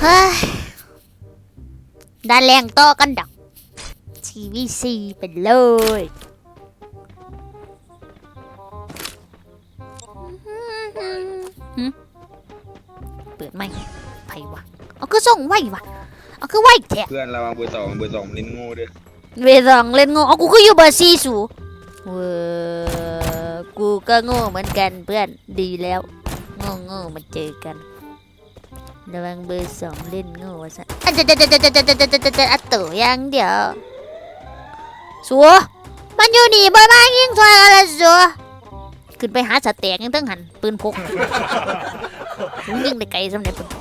เฮ้ยดันแรงต่อกันดักทีวีซีไปเลยหึเปิดไม่ไผวะเอาคือส่งไว้วะเอาคือไว้แท้เพื่อนระวังเบอร์สองเบอร์สองลิ้นโง่ด้วยเวรองเล่นโง่เอากูก็อยู่เบอร์สี่สูเว้อกูก็โง่เหมือนกันเพื่อนดีแล้วโง่โง่ๆมาเจอกัน ระวังเบอร์สองเล่นโง่วะสัอันจะจะจะจะจะจะจะจะจะอัตโตยังเดี๋ยวสัวมันอยู่นี่บ่มายิงซอยอะไรสัวขึ้นไปหาสเต็กยังต้องหันปืนพกยิงได้ไกลสำเร็จปืนพก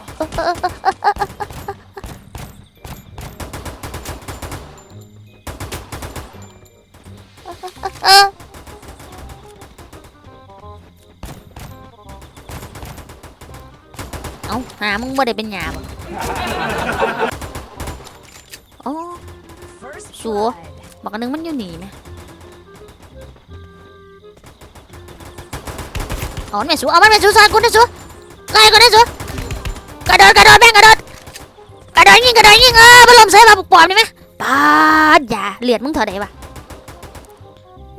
เออ เอาหามึงบ่ได้เป็นหยาบ่โอ้สัวบักอันนึงมันอยู่หนีไหมเอามันแม่สัวเอามันแม่สัวซอยกูนะสัวซอยกูนะสัวกระโดดกระโดดแม่งกระโดดกระโดดยิงกระโดดยิงเออพัดลมใส่มาปอบได้ไหมปาดอย่าเลียดมึงเท่าไหร่วะ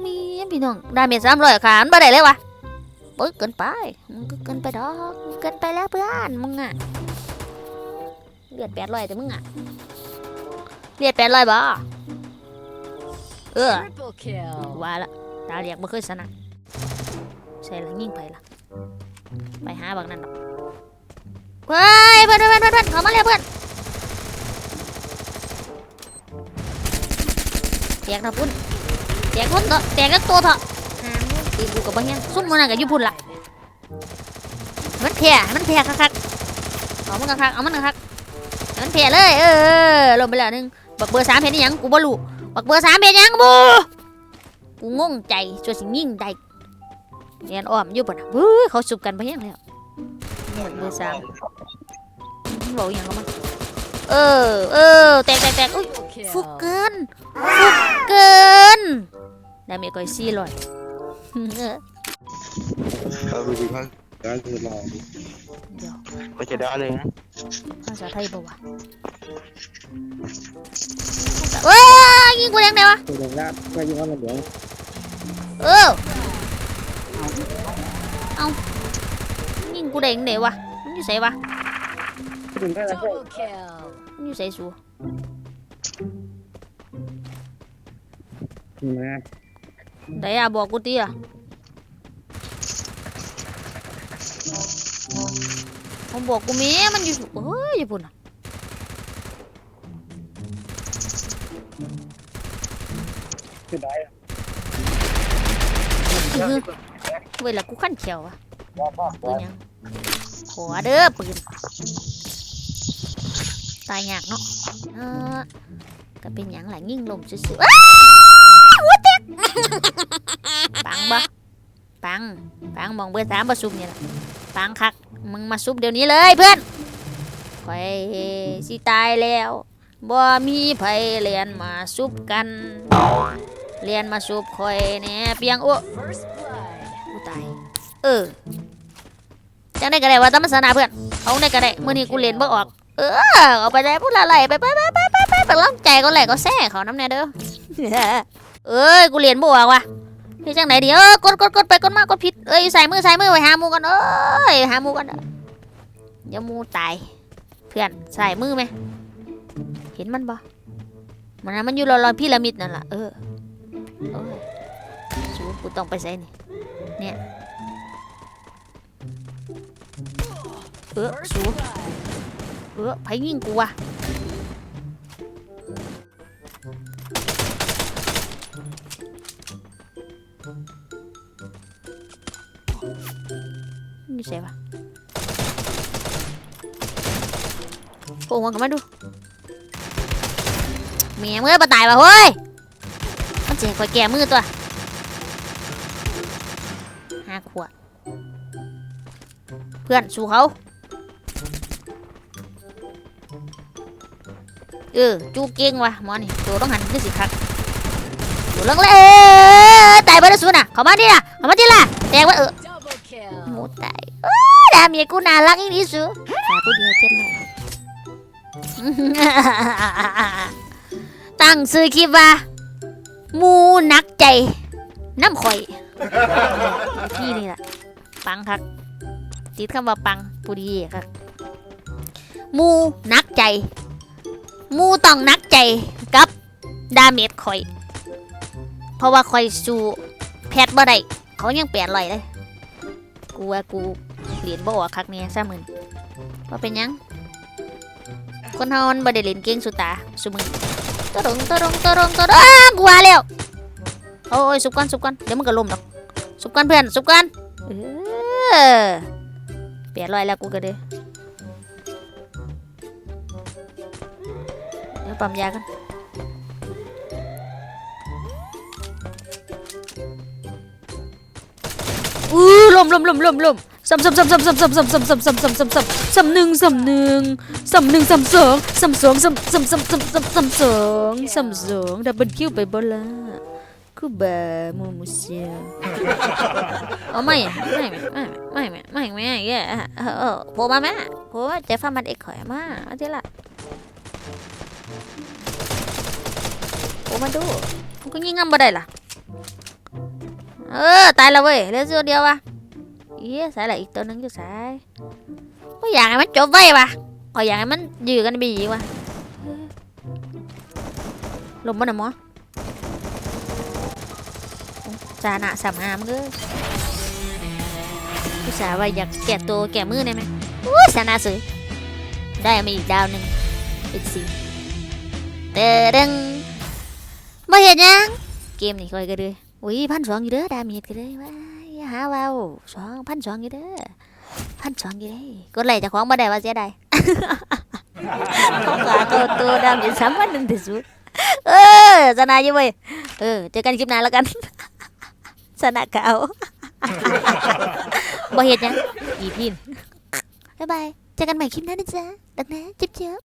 มีพี่น้องดาเมจสามร้อยขามันบ่ได้เลยวะ โอ้ยเกินไป มึงก็เกินไปดอกเกินไปแล้วเพื่อนมึงอะเลือดแปดร้อยแต่มึงอะเลือดแปดร้อยบ่เออว่าละตาเรียกบ่เคยชนะใช่ละยิ่งไปละไปหาบักนั่นดอกเฮ้ยเพื่อนเพื่อนเพื่อนเพื่อนเขามาเร็วเพื่อนแตกนะพุ่นแตกพุ่นเถอะแตกแล้วตัวเถอะ ตีกูกับบังยังซุ่มมันน่ะกับยุพุ่นละมันแผ่มันแผ่คักๆเอามันคักๆเอามันคักๆมันแผ่เลย เออลงไปแล้วหนึงบักเบอร์สามเห็นยังกูบ่รู้บักเบอร์สามเห็นยังบูกูงงใจจนสิยิ่งได้เรียนอ้อมยู่ปะนะเฮ้ยเขาสุบกันไปยังแล้วบักเบอร์สามบอกอย่างกับมันเออเออแตกแตกแตกอุ้ยฟุกเกินฟุกเกินดาเมจก่อยซี่ลอย Thôi bị hơn Đó là Có chạy đó lên á. Nó sẽ thay bầu à? Ơ, nhưng cô đang đâu á? Cô đang đáp, quay vô lên được Ừ Không Nhưng cô đang đều à? à? Như sẽ ba Đừng Như sẽ xuống Nhưng Đấy à bò cô đi à Không bò cô mé Mình dù Ôi gì buồn à Ừ. Vậy là cú khăn chéo à? Tôi nhá. Khó đỡ ปืน tai nhạc nó. À, cái bên nhắn lại nghiêng lồng xíu xíu. À! ปังบ่ปังปังมองเบอร์สามมาซุบนี่แหละปังคัก มึงมาซุบเดี๋ยวนี้เลยเพื่อนข่อยสิตายแล้วบ่มีไผเรียนมาซุบกัน เรียนมาซุบข่อยแหน่เปียงโอ้กูตาย เออจังได้ก็ได้ว่าตามศาสนาเพื่อน เอาได้ก็ได้เมื้อนี้กูเรียนบ่ออก เออ เอาไปได้พูดละไหลไปไปไปไปไปไปไปล้อมใจก็แหลกก็แซ่เขาน้ำแน่เด้อ เอ้ย กูเรียนบ่ออกว่ะพี่จังไหนดีเออกดกดกดไปกดมากกดผิดเอ้ยใส่มือใส่มือไปหามูกันเอ้ยหามูกันเด้อย่ามูตายเพื่อนใส่มือไหมเห็นมันบ่มันนะมันอยู่รอๆพีระมิดนั่นล่ะเออเออสูกูต้องไปใส่นี่เนี่ยเออ First สู blood. เออไผยิงกูวะ นี่ใช่ปะโผล่หัวกลับมาดูเมียมึงมาตายปะเฮ้ยมันเจ๊คอยแก่มือตัวห้าขวด เพื่อนสู้เขาเออจูเก่งว่ะหมอนี่ตัวต้องหันขึ้นสิครับตัวเลิกเลยเอ้ยตายไปแล้วสุดน่ะ เข้ามาดิล่ะเข้ามาดิล่ะแตกว่าเออ ดาเมียกูน่ารักอีนี่สุขาผู้เดียวเจ็ดเลยตั้งซื้อคลิปว่าหมูหนักใจ น้ำข่อย พี่นี่แหละปังครับติดคำว่าปังปูดีครับหมูหนักใจหมูต้องหนักใจกับดาเมจข่อย เพราะว่าข่อยสู้แพทบ่ได้เขายังเปลี่ยนลอยเลยกูว่ากู เหรียญบ่ออกคักเนี่ยซะมึนว่าเป็นยัง คนเฮามันบ่ได้เล่นเก่งสุดตาสุมึงตะดงตะดงตะดงตะดงอ้ากูว่าแล้วโอ้ยสุกก่อนสุกก่อนเดี๋ยวมึงก็ล้มดอกสุกก่อนเพื่อนสุกก่อนเออเปลี่ยนลอยแล้วกูก็เด้เดี๋ยวปั๊มยากันอู้ลมลมลมลมลม สามสามสามสามสามสามสามสามสามสามสามสามสามสามหนึ่งสามหนึ่งสามหนึ่งสามสองสามสองสามสามสามสา iya saya lah itu nang saya oh yang emang coba ya pak oh yang emang juga kan biji pak lo mana mau xa nạ xàm hàm cơ cứ xà bây giờ kẻ tô, kẻ mưa này. Mày ui xà nạ sưởi đây là mình đào nâng ít xì tê đăng mới hết nhá. Game này coi cái đứa. Ui pan xuống gì đó, đam nhiệt cái đấy quá. อย่าหาแววสองพันสองอยู่เด้อพันสองอยู่เด้อกดไลค์เจ้าของมาได้ว่าเสียดายเขาขาเตัวดำอยู่สามวันหนึ่งที่สุดเออสนาอยู่เว้ยเออเจอกันคลิปหน้าแล้วกันสนะเก่าบ่เห็นยังอีพินบ๊ายบายเจอกันใหม่คลิปหน้านะจ๊ะดักนะจิ๊บจี๊บ